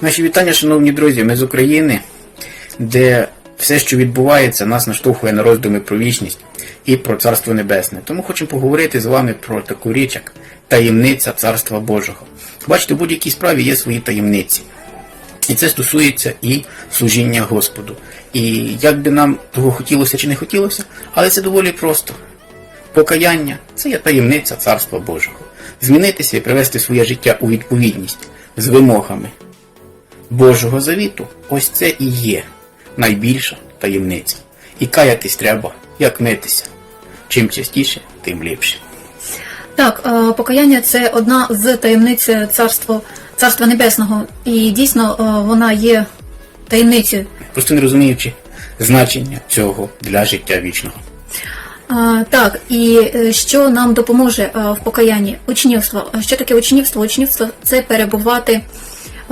Наші вітання, шановні друзі, ми з України, де все, що відбувається, нас наштовхує на роздуми про вічність і про Царство Небесне. Тому хочемо поговорити з вами про таку річ, як таємниця Царства Божого. Бачите, в будь-якій справі є свої таємниці. І це стосується і служіння Господу. І як би нам того хотілося чи не хотілося, але це доволі просто. Покаяння це є таємниця Царства Божого. Змінитися і привести своє життя у відповідність з вимогами Божого завіту, ось це і є найбільша таємниця. І каятись треба, як митися. Чим частіше, тим ліпше. Так, е, покаяння це одна з таємниць царства, царства небесного, і дійсно е, вона є таємницею. Просто не розуміючи значення цього для життя вічного. Так, і е, що нам допоможе в покаянні? Учнівство. Що таке учнівство? Учнівство це перебувати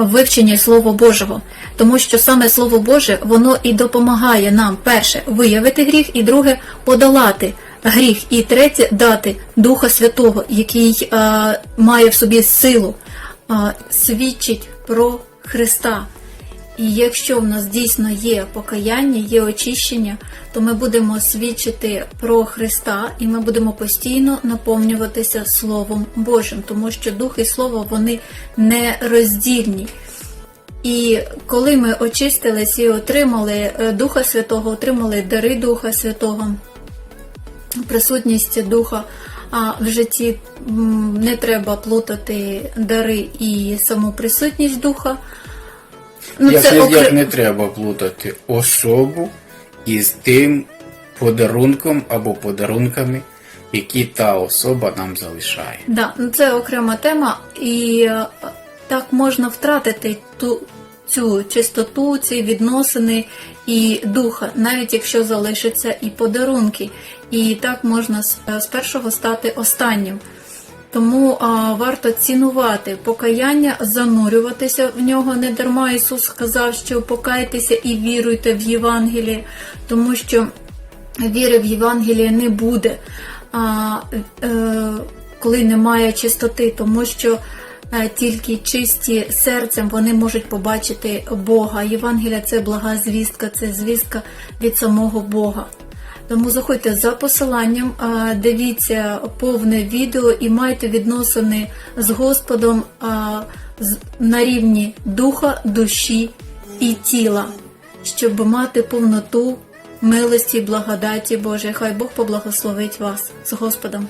вивченні Слова Божого, тому що саме Слово Боже воно і допомагає нам перше виявити гріх, і друге подолати гріх, і третє дати Духа Святого, який е, має в собі силу, е, свідчить про Христа. І якщо в нас дійсно є покаяння, є очищення, то ми будемо свідчити про Христа і ми будемо постійно наповнюватися Словом Божим, тому що Дух і Слово вони не роздільні. І коли ми очистились і отримали е, Духа Святого, отримали дари Духа Святого, присутність Духа, а в житті не треба плутати дари і саму присутність Духа. Ну, як, це як, окре- як не треба плутати особу із тим подарунком або подарунками, які та особа нам залишає. Да, ну це окрема тема, і е, так можна втратити ту цю чистоту, ці відносини і духа, навіть якщо залишаться і подарунки. І так можна з, з першого стати останнім. Тому а, варто цінувати покаяння, занурюватися в нього. Не дарма Ісус сказав, що покайтеся і віруйте в Євангеліє, тому що віри в Євангеліє не буде, а, е, коли немає чистоти, тому що е, тільки чисті серцем вони можуть побачити Бога. Євангелія це блага звістка, це звістка від самого Бога. Тому заходьте за посиланням, дивіться повне відео і майте відносини з Господом на рівні духа, душі і тіла, щоб мати повноту милості, благодаті Божої. Хай Бог поблагословить вас з Господом.